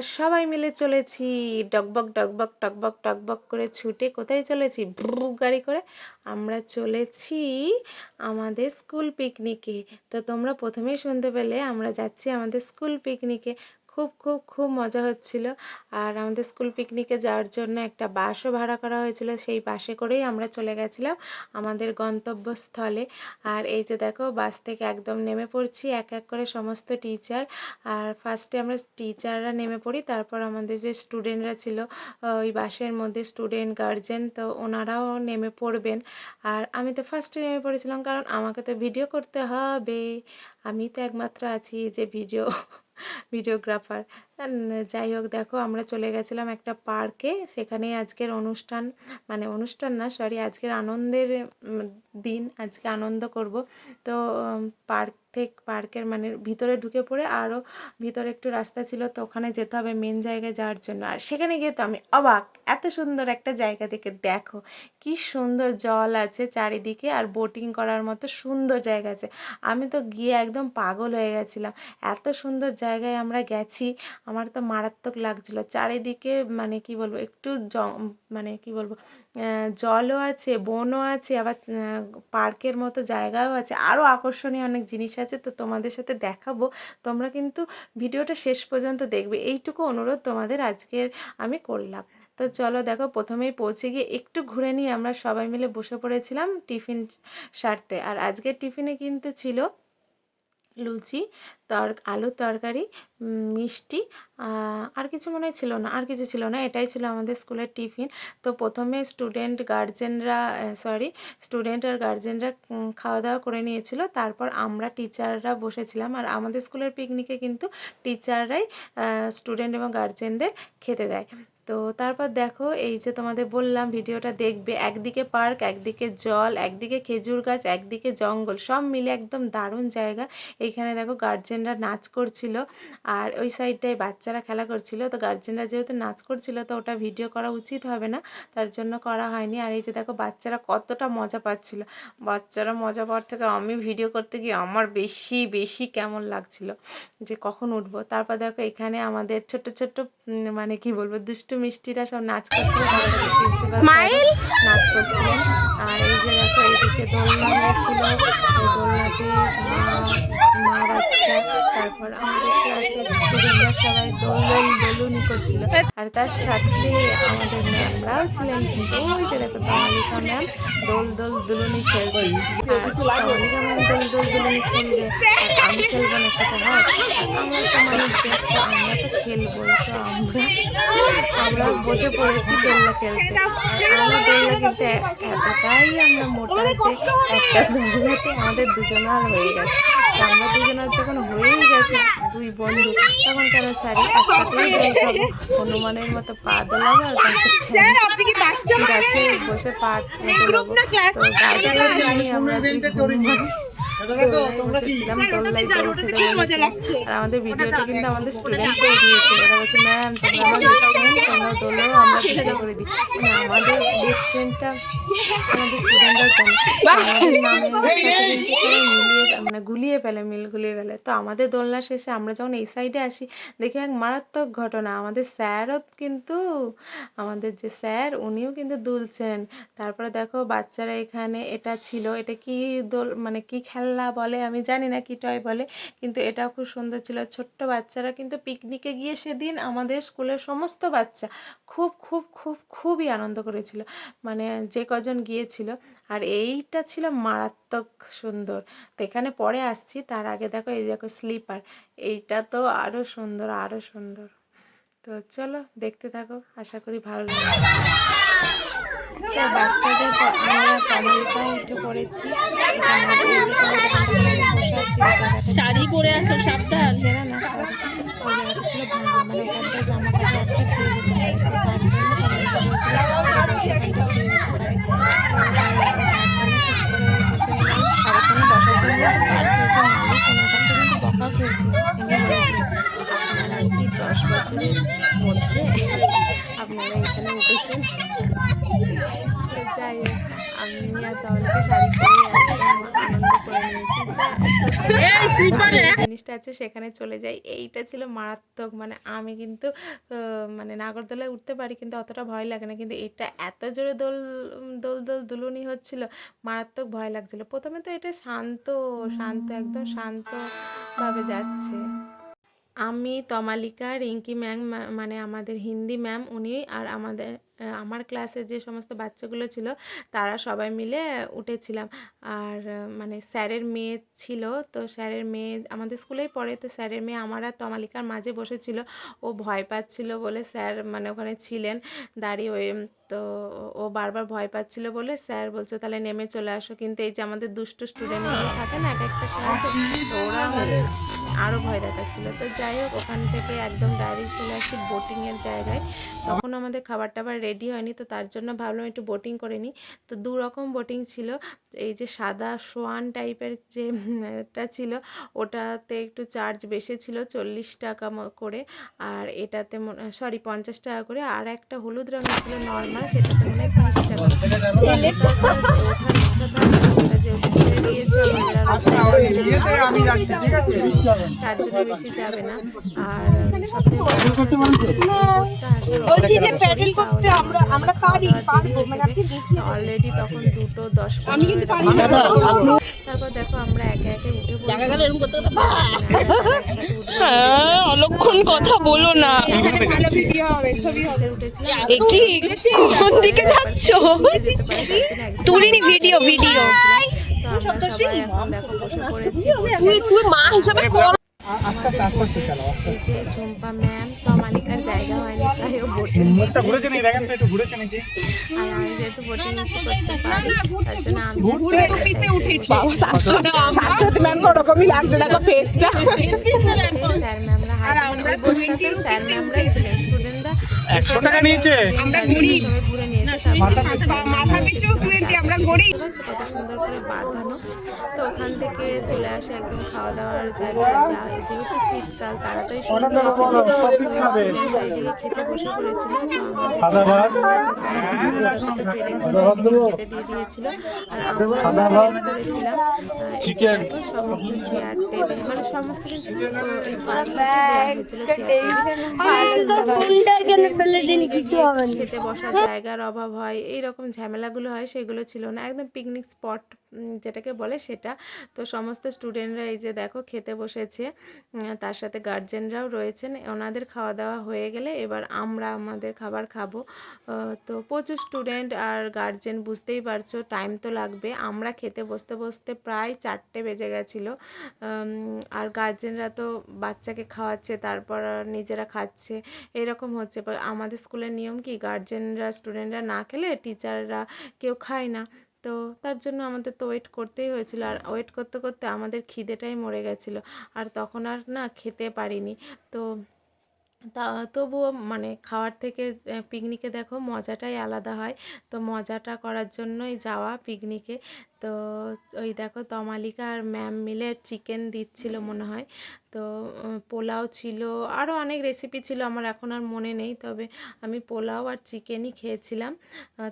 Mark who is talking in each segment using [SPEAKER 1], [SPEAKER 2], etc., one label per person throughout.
[SPEAKER 1] আমরা সবাই মিলে চলেছি। ডকবক ডকবক, টকবক টকবক করে ছুটে কোথায় চলেছি? ভ্রু গাড়ি করে আমরা চলেছি আমাদের স্কুল পিকনিকে তো তোমরা প্রথমেই শুনতে পেলে আমরা যাচ্ছি আমাদের স্কুল পিকনিকে খুব খুব খুব মজা হচ্ছিল। আর আমাদের স্কুল পিকনিকে যাওয়ার জন্য একটা বাসও ভাড়া করা হয়েছিল। সেই বাসে করেই আমরা চলে গেছিলাম আমাদের গন্তব্যস্থলে। আর এই যে দেখো, বাস থেকে একদম নেমে পড়ছি, এক এক করে সমস্ত টিচার আর ফার্স্টে আমরা টিচাররা নেমে পড়ি, তারপর আমাদের যে স্টুডেন্টরা ছিল ওই বাসের মধ্যে স্টুডেন্ট গার্জেন তো ওনারাও নেমে পড়বেন। আর আমি তো ফার্স্টে নেমে পড়েছিলাম, কারণ আমাকে তো ভিডিও করতে হবে। আমি তো একমাত্র আছি যে ভিডিও ভিডিওগ্রাফার। যাই হোক দেখো আমরা চলে গেছিলাম একটা পার্কে। সেখানেই আজকের অনুষ্ঠান মানে অনুষ্ঠান না সরি আজকের আনন্দের দিন, আজকে আনন্দ করব। তো পার্ক থেকে পার্কের মানে ভিতরে ঢুকে পড়ে আরও ভিতরে একটু রাস্তা ছিল তো ওখানে যেতে হবে মেন জায়গায় যাওয়ার জন্য। আর সেখানে গিয়ে তো আমি অবাক, এত সুন্দর একটা জায়গা দেখে দেখো, কি সুন্দর জল আছে চারিদিকে আর বোটিং করার মতো সুন্দর জায়গা আছে। আমি তো গিয়ে একদম পাগল হয়ে গেছিলাম, এত সুন্দর জায়গায় আমরা গেছি, আমার তো মারাত্মক লাগছিল। চারিদিকে মানে কি বলব, একটু জ মানে কি বলব জলও আছে, বনও আছে, আবার পার্কের মতো জায়গাও আছে। আরও আকর্ষণীয় অনেক জিনিস আছে, তো তোমাদের সাথে দেখাবো। তোমরা কিন্তু ভিডিওটা শেষ পর্যন্ত দেখবে। এইটুকু অনুরোধ তোমাদের আজকের আমি করলাম। তো চলো দেখো, প্রথমেই পৌঁছে গিয়ে একটু ঘুরে নিয়ে আমরা সবাই মিলে বসে পড়েছিলাম টিফিন সারতে। আর আজকের টিফিনে কিন্তু ছিল লুচি, তর আলুর তরকারি মিষ্টি আর কিছু মনে ছিল না, আর কিছু ছিল না, এটাই ছিল আমাদের স্কুলের টিফিন। তো প্রথমে স্টুডেন্ট গার্জেনরা সরি স্টুডেন্ট আর গার্জেনরা খাওয়া দাওয়া করে নিয়েছিল, তারপর আমরা টিচাররা বসেছিলাম, আর আমাদের স্কুলের পিকনিকে কিন্তু টিচাররাই স্টুডেন্ট এবং গার্জেনদের খেতে দেয়। তো তারপর দেখো এই যে তোমাদের বললাম ভিডিওটা দেখবে একদিকে পার্ক একদিকে জল একদিকে খেজুর গাছ একদিকে জঙ্গল সব মিলে একদম দারুণ জায়গা। এইখানে দেখো গার্জেনরা নাচ করছিল আর ওই সাইডটায় বাচ্চারা খেলা করছিল। তো গার্জেনরা যেহেতু নাচ করছিল তো ওটা ভিডিও করা উচিত হবে না তার জন্য করা হয়নি। আর এই যে দেখো বাচ্চারা কতটা মজা পাচ্ছিল। বাচ্চারা মজা পাওয়ার থেকে আমি ভিডিও করতে গিয়ে আমার বেশি বেশি কেমন লাগছিল যে কখন উঠবো। তারপর দেখো এখানে আমাদের ছোট ছোট উম, মানে কি বলব দুষ্টু মিষ্টিরা সব নাচ করছিল স্মাইল নাচ করছিলেন। আর এই যে দেখো এইদিকে দোলনা হয়েছিল এই দোলনাতে মা বাচ্চা তারপর আমাদের ক্লাসের স্টুডেন্টরা সবাই দোলন দোল করছিল। আর তার সাথে আমাদের ম্যামরাও ছিলেন কিন্তু ওই যে দেখো তমালিকা ম্যাম দোল দোল দুলুনি খেলছে আর তমালিকা ম্যাম দোল দোল দুলুনি খেলবে আর আমি খেলব না সেটা হয় আমরা তো মানুষ যে আমরা তো খেলবোই তো আমরা আমরা বসে পড়েছি দোলনা খেলতে। আমরা দোলনা খেলতে এতটাই আমরা মোটা যে একটা দোলনাতে আমাদের দুজনার হয়ে গেছে। আমরা দুজনার যখন হয়েই গেছে দুই বন্ধু তখন কেন ছাড়ি? একসাথেই দোল খাব হনুমানের মতো পা দোলাবো আর গাছে গাছে বসে পা দোলাবো। তো গাছে আমরা আর আমাদের ভিডিওটা কিন্তু আমাদের স্টুডেন্ট দিয়েছে। ওরা বলছে ম্যাম তোমরা আমার তোমরা দোলেও আমরা ভিডিও করে দিই। মানে আমাদের বেস্ট ফ্রেন্ডটা আমাদের স্টুডেন্টরা মানে গুলিয়ে ফেলে মিল গুলিয়ে ফেলে। তো আমাদের দোলনা শেষে আমরা যখন এই সাইডে আসি দেখি এক মারাত্মক ঘটনা। আমাদের স্যারও কিন্তু আমাদের যে স্যার উনিও কিন্তু দুলছেন। তারপরে দেখো বাচ্চারা এখানে এটা ছিল এটা কি দোল মানে কি খেলনা বলে, আমি জানি না কি টয় বলে, কিন্তু এটা খুব সুন্দর ছিল। ছোট্ট বাচ্চারা কিন্তু পিকনিকে গিয়ে সেদিন আমাদের স্কুলের সমস্ত বাচ্চা খুব খুব খুব, খুবই আনন্দ করেছিল। মানে যে কজন গিয়েছিল। আর এইটা ছিল মারাত্মক সুন্দর। তো এখানে পরে আসছি, তার আগে দেখো, এই দেখো স্লিপার এইটা তো আরও সুন্দর আরও সুন্দর। তো চলো, দেখতে থাকো, আশা করি ভালো লাগবে। তো বাচ্চাদের আমরা কমলিকা উঠে পড়েছি আছি,
[SPEAKER 2] শাড়ি পরে আছো সাবধান
[SPEAKER 1] ছেঁড়া না ভাঙা মানে ওখানটা জামা কাপড় একটা ছিঁড়ে যেতে পারে তো তার জন্য কমলিকা বলছিল "এটা বসে ওখানটা ছিঁড়ে যেতে পারে তো ওখানে ঠিক করে বসে নিলাম আর ওখানে বসার জন্য পার খেয়েছে মালিক ওনার কাছে কিন্তু বকা খেয়েছে উনি বলেছিলেন আপনারা কি দশ বছরের মধ্যে আপনারা এখানে উঠেছেন। যাই আমি আর শাড়ি করে নিয়েছি। জিনিসটা আছে সেখানে চলে যাই। এইটা ছিল মারাত্মক মানে আমি কিন্তু মানে নাগরদোলায় উঠতে পারি কিন্তু অতটা ভয় লাগে না। কিন্তু এটা এত জোরে দোল দোল দোল দুলুনি হচ্ছিল মারাত্মক ভয় লাগছিল। প্রথমে তো এটা শান্ত শান্ত একদম শান্তভাবে যাচ্ছে। আমি, তমালিকা, রিঙ্কি ম্যাম মানে আমাদের হিন্দি ম্যাম উনি আর আমাদের আমার ক্লাসে যে সমস্ত বাচ্চাগুলো ছিল তারা সবাই মিলে উঠেছিলাম। আর মানে স্যারের মেয়ে ছিল, তো স্যারের মেয়ে, আমাদের স্কুলেই পড়ে, তো স্যারের মেয়ে আমার আর তমালিকার মাঝে বসেছিল। ও ভয় পাচ্ছিল বলে স্যার মানে ওখানে ছিলেন দাঁড়িয়ে ওই, তো ও বারবার ভয় পাচ্ছিল বলে স্যার বলছে, তাহলে নেমে চলে আসো। কিন্তু এই যে আমাদের দুষ্ট স্টুডেন্টগুলো থাকে না, এক একটা ক্লাসে তো ওরা আমাদের আরও ভয় দেখাচ্ছিল। তো যাই হোক ওখান থেকে একদম ডাইরেক্ট চলে আসি বোটিংয়ের জায়গায়। তখন আমাদের খাবার টাবার রেডি হয়নি তো তার জন্য ভাবলাম একটু বোটিং করে নিই। তো দু রকম বোটিং ছিল এই যে সাদা সোয়ান টাইপের যে এটা ছিল ওটাতে একটু চার্জ বেশি ছিল চল্লিশ টাকা করে। আর এটাতে সরি পঞ্চাশ টাকা করে। আর একটা হলুদ রঙের ছিল নর্মাল সেটাতে মনে হয় তিরিশ টাকা। ওঠার ইচ্ছা যেহেতু চারজনের বেশি যাবে না। আর কথা যে এই বোটটা আসার
[SPEAKER 2] বলছি যে প্যাডেল করতে আমরা আমরা পারি পারব মানে আপনি দেখিয়ে
[SPEAKER 1] অলরেডি তখন দুটো দশ
[SPEAKER 2] আমি কিন্তু পারি না।
[SPEAKER 1] তারপর দেখো আমরা একে একে উঠে পড়েছি।
[SPEAKER 3] অলক্ষণ কথা বলো না। কোন দিকে যাচ্ছ? তুলিনি ভিডিও ভিডিও
[SPEAKER 1] তো আমরা সবাই এখন দেখো বসে পড়েছি
[SPEAKER 3] তুই তুই মা হিসাবে কর
[SPEAKER 1] এই যে ঝুম্পা ম্যাম তমালিকার জায়গা হয়নি তাই ও বোটিং
[SPEAKER 4] মুখটা ঘুরেছে নাকি দেখেন তো একটু ঘুরেছে নাকি
[SPEAKER 1] আর আমি যেহেতু বোটিং করতে পারি তার জন্য আমি
[SPEAKER 2] পিসে উঠেছি শাশ্বতী ম্যাম ওরকমই লাগছে দেখো ফেসটা
[SPEAKER 1] স্যার ম্যামরা হাই স্যার ম্যামরাই ছিলেন স্টুডেন্টরা
[SPEAKER 4] একশো টাকা নিয়েছে
[SPEAKER 2] আমরা।
[SPEAKER 1] ঘুরে নিয়েছে
[SPEAKER 2] মাথা পিছু আমরা
[SPEAKER 1] কত সুন্দর করে বাঁধানো তো ওখান থেকে চলে আসে একদম খাওয়া দাওয়ার জায়গা যা যেহেতু শীতকাল তাড়াতাড়ি শুরু হয়েছিল এদিকে খেতে বসে পড়েছিল। খেতে দিয়ে দিয়েছিল। আর আমরা করেছিলাম সমস্ত চেয়ার টেবিল মানে সমস্ত কিন্তু দেওয়া হয়েছিল চেয়ার টেবিল খেতে বসার জায়গার অভাব হয় এই রকম ঝামেলাগুলো হয় সেগুলো ছিল না একদম পিকনিক স্পট যেটাকে বলে সেটা। তো সমস্ত স্টুডেন্টরা এই যে দেখো খেতে বসেছে। তার সাথে গার্জেনরাও রয়েছেন। ওনাদের খাওয়া দাওয়া হয়ে গেলে এবার আমরা আমাদের খাবার খাব। তো প্রচুর স্টুডেন্ট আর গার্জেন বুঝতেই পারছ টাইম তো লাগবে। আমরা খেতে বসতে বসতে প্রায় চারটে বেজে গেছিল। আর গার্জেনরা তো বাচ্চাকে খাওয়াচ্ছে, তারপর নিজেরা খাচ্ছে। এরকম হচ্ছে। আমাদের স্কুলের নিয়ম কি? গার্জেনরা স্টুডেন্টরা না খেলে টিচাররা কেউ খায় না। তো তার জন্য আমাদের তো ওয়েট করতেই হয়েছিল। আর ওয়েট করতে করতে আমাদের খিদেটাই মরে গেছিল। আর তখন আর না খেতে পারিনি। তো তা তবুও মানে খাওয়ার থেকে পিকনিকে দেখো মজাটাই আলাদা হয়। তো মজাটা করার জন্যই যাওয়া পিকনিকে তো ওই দেখো তমালিকা আর ম্যাম মিলে চিকেন দিচ্ছিল মনে হয়। তো পোলাও ছিল আরও অনেক রেসিপি ছিল আমার এখন আর মনে নেই, তবে আমি পোলাও আর চিকেনই খেয়েছিলাম।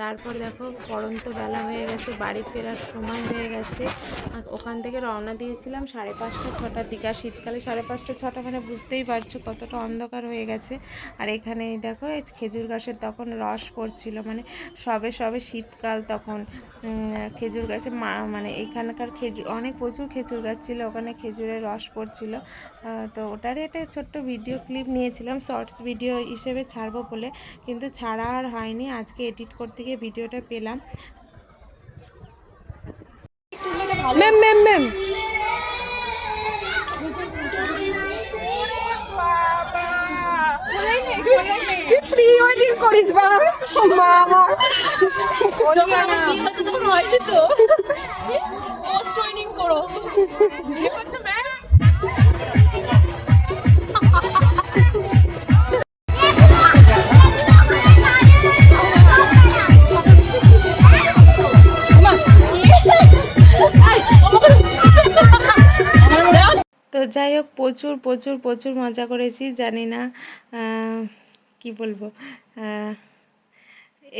[SPEAKER 1] তারপর দেখো পড়ন্ত বেলা হয়ে গেছে, বাড়ি ফেরার সময় হয়ে গেছে। ওখান থেকে রওনা দিয়েছিলাম সাড়ে পাঁচটা ছটার দিকে। আর শীতকালে সাড়ে পাঁচটা ছটা মানে বুঝতেই পারছ কতটা অন্ধকার হয়ে গেছে। আর এখানে দেখো খেজুর গাছের তখন রস পড়ছিল মানে সবে সবে শীতকাল তখন খেজুর গাছে মানে এইখানকার খেজুর অনেক প্রচুর খেজুর গাছ ছিল ওখানে খেজুরের রস পড়ছিল। তো ওটারই একটা ছোট্ট ভিডিও ক্লিপ নিয়েছিলাম শর্টস ভিডিও হিসেবে ছাড়বো বলে কিন্তু ছাড়া আর হয়নি আজকে এডিট করতে গিয়ে ভিডিওটা পেলাম।
[SPEAKER 3] Ma'am ma'am ma'am
[SPEAKER 2] pre wedding করিস বা? মা আমার
[SPEAKER 1] যাই হোক, প্রচুর প্রচুর প্রচুর মজা করেছি, জানি না কি বলব?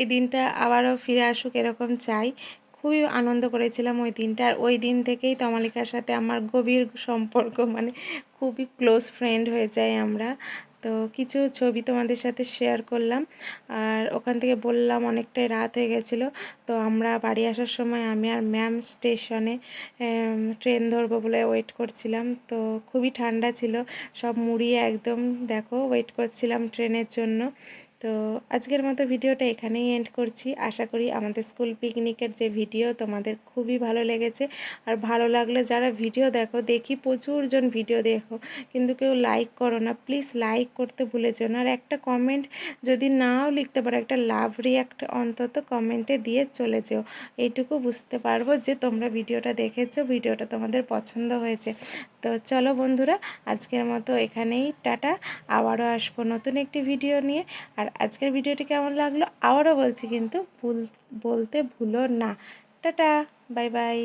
[SPEAKER 1] এই দিনটা আবারও ফিরে আসুক এরকম চাই। খুবই আনন্দ করেছিলাম ওই দিনটা। আর ওই দিন থেকেই তমালিকার সাথে আমার গভীর সম্পর্ক মানে খুবই ক্লোজ ফ্রেন্ড হয়ে যায় আমরা। তো কিছু ছবি তোমাদের সাথে শেয়ার করলাম। আর ওখান থেকে বললাম অনেকটাই রাত হয়ে গেছিল। তো আমরা বাড়ি আসার সময় আমি আর ম্যাম স্টেশনে ট্রেন ধরবো বলে ওয়েট করছিলাম। তো খুবই ঠান্ডা ছিল। সব মুড়িয়ে একদম, দেখো ওয়েট করছিলাম ট্রেনের জন্য। তো আজকের মতো ভিডিওটা এখানেই এন্ড করছি। আশা করি আমাদের স্কুল পিকনিকের যে ভিডিও তোমাদের খুবই ভালো লেগেছে। আর ভালো লাগলে যারা ভিডিও দেখো, দেখি প্রচুরজন ভিডিও দেখো। কিন্তু কেউ লাইক করো না প্লিজ লাইক করতে ভুলে যেও না। আর একটা কমেন্ট যদি নাও লিখতে পারো, একটা লাভ রিয়াক্ট অন্তত কমেন্টে দিয়ে চলে যেও। এইটুকু বুঝতে পারব যে তোমরা ভিডিওটা দেখেছ ভিডিওটা তোমাদের পছন্দ হয়েছে। তো চলো বন্ধুরা, আজকের মতো এখানেই, টাটা। আবারও আসব নতুন একটি ভিডিও নিয়ে। আর আজকের ভিডিওটি কেমন লাগল? আবারও বলছি কিন্তু ভুল বলতে ভুলো না। Tata bye bye.